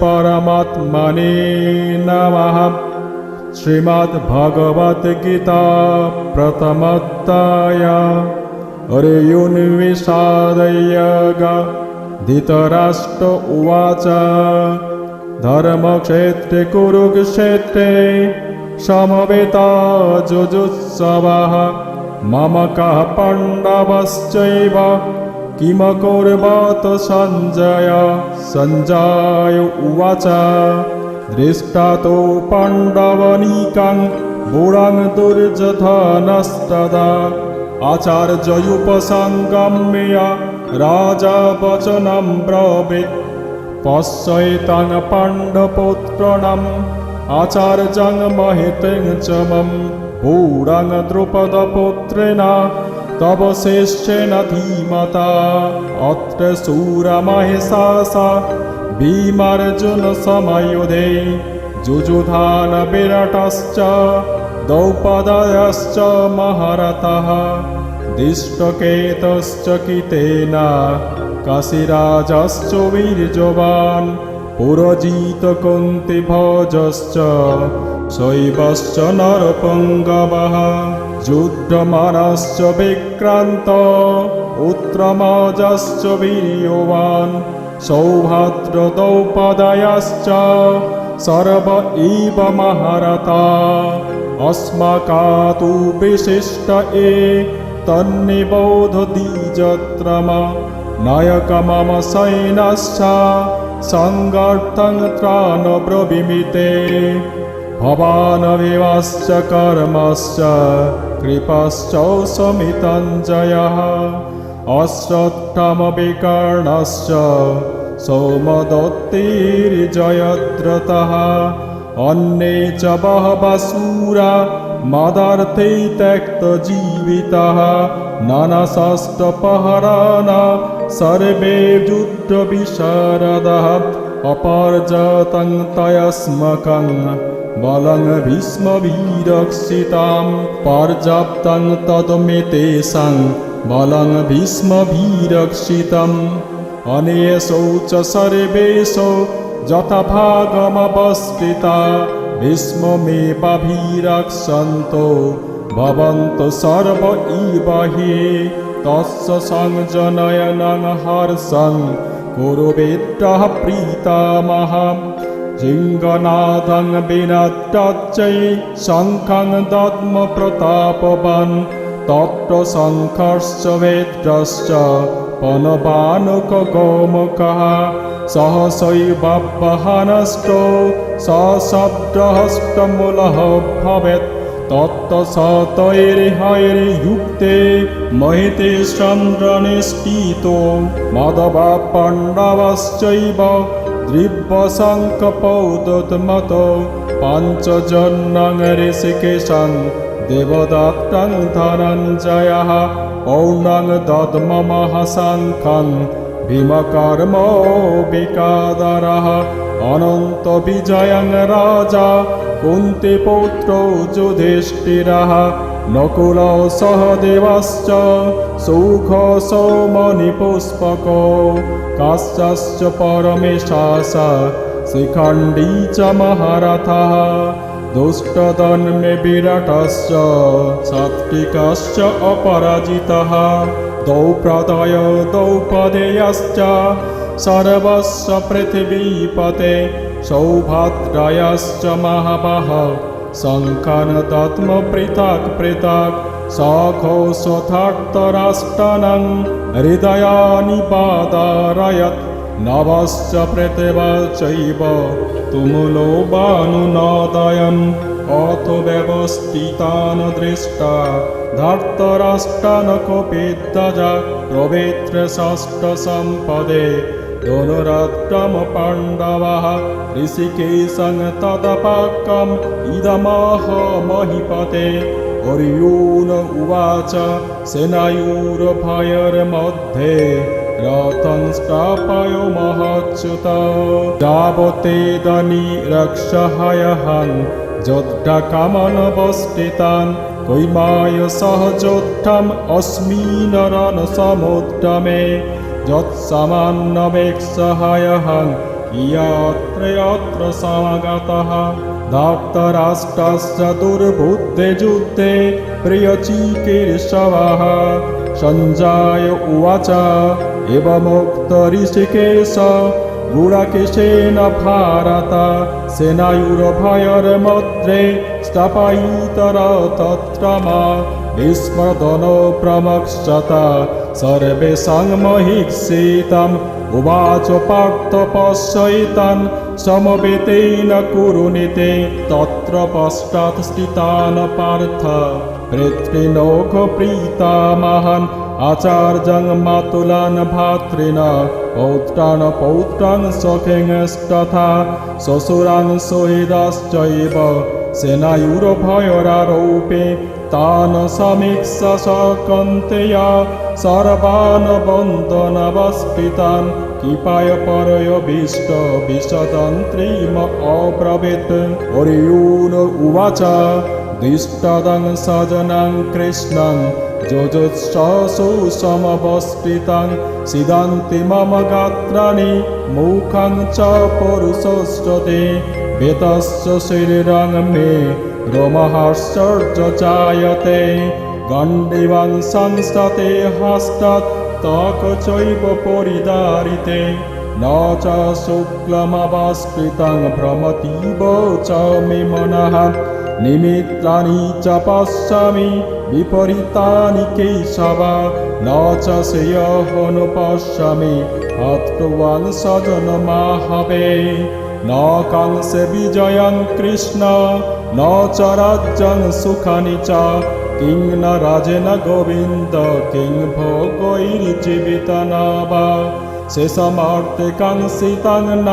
ॐ श्रीपरमात्मने नमः श्रीमद्भगवद्गीता प्रथमोत्ताय अर्युन्विषादयग धृतराष्ट्र उवाच धर्मक्षेत्रे कुरुक्षेत्रे समवेता जुजुत्सवः मम कः पाण्डवश्चैव किमकुर्वत सञ्जय सञ्जय उवाच दृष्टा तु पाण्डवनीकं बुढं दुर्जधनस्तदा आचार्ययुपसङ्गम्य राजा वचनं ब्रवीत् पश्यैतां पाण्डपुत्राणाम् आचार्यं महितं च मम पूरं द्रुपदपुत्रेण तव शिष्येन धीमता अत्र शूरमहिषासा भीमार्जुनसमयुधे जुजुधान विराटश्च द्रौपदयश्च महारथः दिष्टकेतश्च कितेन काशीराजश्च वीर्यवान् पुरजितकुन्तिभोजश्च शैवश्च नरपङ्गवः যুদ্ধমানশ্চ বিক্রান্ত উত্রমাজাশ্চ বীর্যবান সৌভাদ্রদৌপদয়াশ্চ, সর্ব ইব মহারতা। অস্মাকাতু বিশিষ্ট এ তন্নিবৌধ দ্বিজত্রম নয়কমম সৈনশ্চ সঙ্গর্থং ত্রাণ ব্রবিমিতে। ভবানবিমাশ্চ কর্মশ্চ कृपश्च समितञ्जयः अश्वत्थमविकर्णश्च सौमदत्तिर्जयद्रतः अन्ये च बहवः शूरा मदार्थे त्यक्तजीवितः नानाशास्त्रपहराना सर्वे युद्धविशारदः अपर्जतं तयस्मकं बलं भीष्मभिरक्षितां पर्याप्तं तद्मितेषां बलं भीष्मभिरक्षितम् अनेशौ च सर्वेषु यथाभागमवस्थिता भीष्ममेवाभिरक्षन्तो भवन्तु सर्व इव हि तस्य संजनयनं हर्षं कुरुवेद्यः प्रीतामहं जिङ्गनाथं विनटच्चै शङ्खं दद्म प्रतापवान् तत्र शङ्खश्च वेद्रश्च पनबानुकगोमुखः सहसैवहनष्टो सशब्दहस्तमूलः भवेत् तत्तसतैर्हैर्युक्ते महिते चन्द्रनिष्ठितो मदवा पाण्डवश्चैव দ্রিব্যশঙ্কপৌদোদ্মত পঞ্চজন্যং ঋষিকেশং দেবদত্তং ধনঞ্জয় পৌনং দদ্মমহশঙ্খং ভীমকর্ম বিকাদর অনন্ত বিজয়ং রাজা কুন্তিপুত্র যুধিষ্ঠির নকুল সহদেবশ্চ সুখ সৌমনি পুষ্পক কাশ্চাশ্চ পরমেশাস, শিখণ্ডী চ মহারথः দুষ্টদন্মে বিরাটশ্চ সাত্বিকশ্চ অপরাজিতः, দৌপ্রদয় দৌপদেয়শ্চ, সর্বস্ব পৃথিবীপতে সৌভদ্রয়শ্চ মহাবহ। पृथक् पृथक् सखो स्वथार्तराष्टनं हृदयानि पादारयत् नवश्च पृथिवा चैव तुमुलो बानुनादयम् अथ व्यवस्थितान् दृष्टा धर्तराष्टान् कोपेद्दज प्रवेत्र षष्ठसम्पदे धनुरत्रम पाण्डवः ऋषिकेशं तदपाकम् इदमह महीपते अर्युन उवाच सेनायुर्भयर्मध्ये रथं स्थापय महच्युत यावतेदनिरक्षहयहन् जोद्धकामनवस्थितान् कैमाय सहजोद्धम् अस्मिन् रणसमुद्रमे यत्समान्नवेक्षहयहं यत्रयत्र समागतः धाप्तराष्ट्रस्य दुर्बुद्धे युद्धे प्रियचिकीर्षवः सञ्जाय उवाच एवमुक्त ऋषिकेश गुडकेशेन भारत सेनायुरभयर्मध्ये स्थापयितर तत्र विस्मदनो प्रमक्षत सर्वेषां महिषितम् उवाच पार्थ पश्यैतान् समवेतेन कुरुनिते तत्र पश्चात् स्थितान् पार्थ पृथ्वीनोघप्रीतामहन् आचार्यं मातुलान् भातॄन् पौत्रान् पौत्रान् सखेङ्स्तथा श्वशुरान् सुहृदाश्चैव सेनायुरभयरारोपे तान् समीक्ष सकन्तेया सर्वान् वन्दनवस्कृतान् कृपाय परयभीष्ट विशदन्त्रीम अब्रवीत् अर्युन उवाच दिष्टदं सजनं कृष्णं जोजुत्सु समवस्कृतं सिदन्ति मम गात्राणि मुखं च पुरुषश्चते বেতশ্চ শরীরং মে সংসতে চায়তে চৈব পরিদারিতে ন চ শুক্লমবাস্কৃতং ভ্রমতীব চ মে মনঃ নিমিত্তানি চ পশ্যামি বিপরীতানি কেশব ন চ অত্রুবান সজন মাহবে ন কাংসে বিজয়ং কৃষ্ণ ন চ রাজ্যং সুখানি চ কিং ন রাজেন গোবিন্দ কিং ভোগৈর্জীবিতনাবা শেষমার্তে কাংসিতাং ন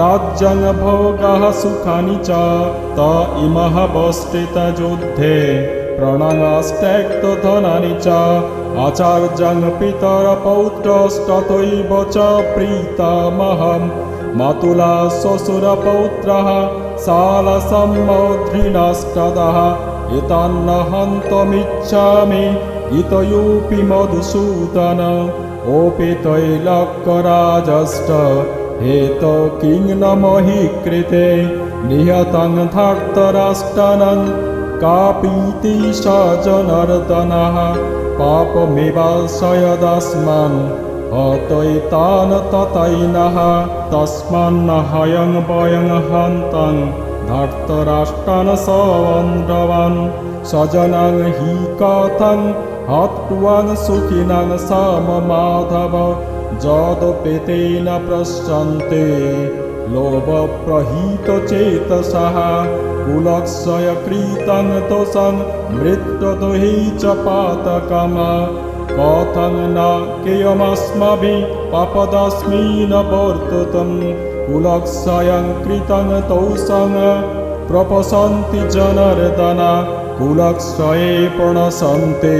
রাজ্যং ভোগঃ সুখানি চ ত ইমহ বষ্টিত যুদ্ধে প্রণয়স্ত্যক্তধনানি চ আচার্যং পিতরপৌত্রস্ততৈব চ প্রীতামহম मातुला श्वशुरपौत्रः शालसम्मोध्रिणस्तदः एतान्न हन्तमिच्छामि इतयोऽपि मधुसूदन ओपि तैलकराजष्ट हेत किं न महि कृते निहतं धार्तराष्ट्रानं कापीति स जनार्दनः पापमेवाशयदस्मान् अतैतान् ततैनः तस्मान्न हयं वयं हन्तन् धर्तराष्ट्रान् समन्धवान् सजनान् हि कथन् हत्वान् सुखिनन् सम माधव जदुपिते न प्रशन्ते लोभप्रहीत चेत् सः च पातकम् कथं न केयमस्माभिः पापदस्मिन् वर्तुतं कुलक्षयं कृतं तौषं प्रपशन्ति जनार्दन कुलक्षये प्रणशन्ते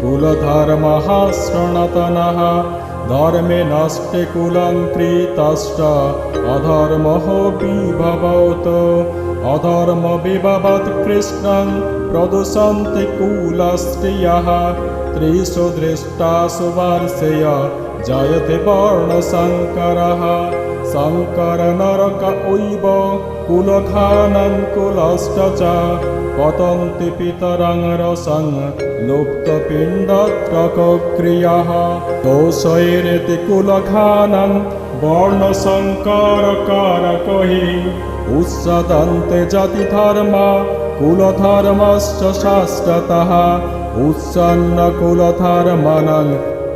कुलधर्मः सनातनः धर्मे नष्टे कुलं कृतश्च अधर्मः विभवत् अधर्मविभवत् कृष्णं प्रदुषन्ति कुलस्त्रियः त्रिषु दृष्टासु वर्षेय जयति वर्णशङ्करः शङ्करनरक उैव कुलखानं कुलश्च च पतन्ति पितरं रसं लुप्तपिण्डत्रकक्रियः दोषैरिति कुलखानं वर्णशङ्करकारकहि उत्सदन्ते जातिधर्म कुलधर्मश्च উচ্ছন্নকুলথার মানং,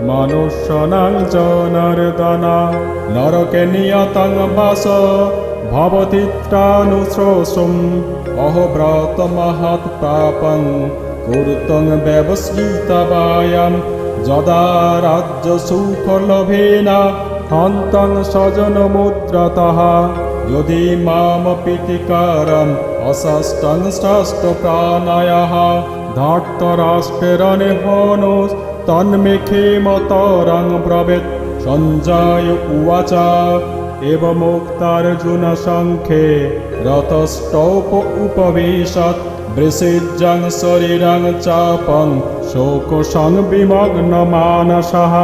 মনুষ্যনাং চ নর্দনা নরকে নিয়তং বাস ভবতিত্রানুশ্রোষুম অহব্রত মহৎ পাপং, কুরুতং ব্যবসৃতবায়াম যদা রাজ্য সুফলভেন হন্তং সজন স্বজনমুদ্রতः। যদি মাম পিতিকারম অষষ্টং ষষ্ঠ প্রাণায়ः धार्तराष्ट्रनिभोनोस् तन्मिखीमतरं ब्रवेत् सञ्जय उवाच एवमुक्तार्जुनशङ्खे रतस्तौप उपविशत् वृषिजं शरीरं चापं शोकुशं विमग्नमानसः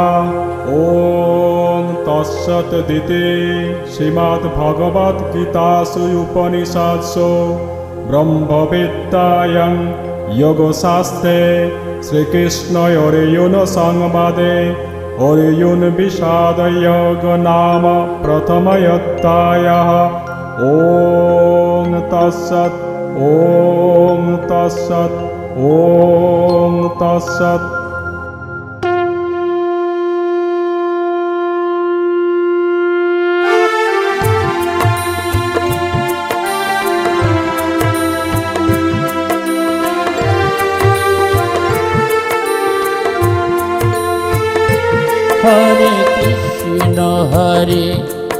ॐ तत्सदिति श्रीमद्भगवद्गीतासु उपनिषत्सु ब्रह्मविद्यायं योगशास्त्रे श्रीकृष्णयोर्युनसंवादे अर्जुनसंवादे प्रथमयत्तायः। ॐ तस्य ॐ तस्य ॐ तस्य